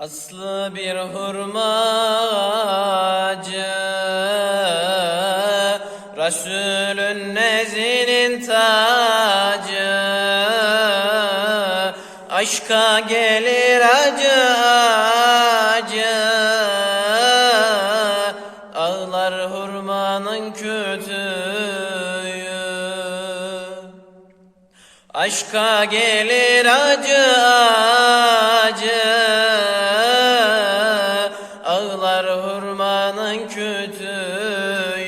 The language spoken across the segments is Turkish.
Aslı bir hurmacı Resulün nezinin tacı. Aşka gelir acı acı. Ağlar hurmanın kötüyü. Aşka gelir acı acı kütüğü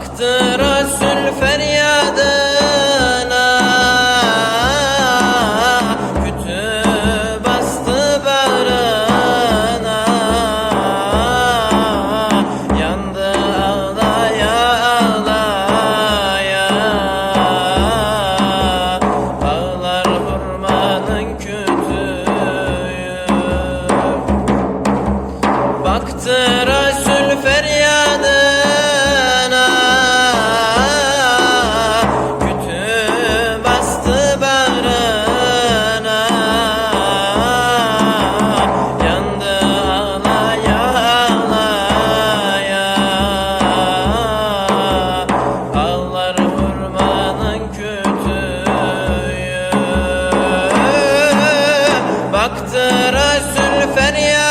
Haktır Resul feryadına. Kütü bastı bağrına. Yandı ağlaya ağlaya. Ağlar hurmanın kütüğü. Baktı Resul feryat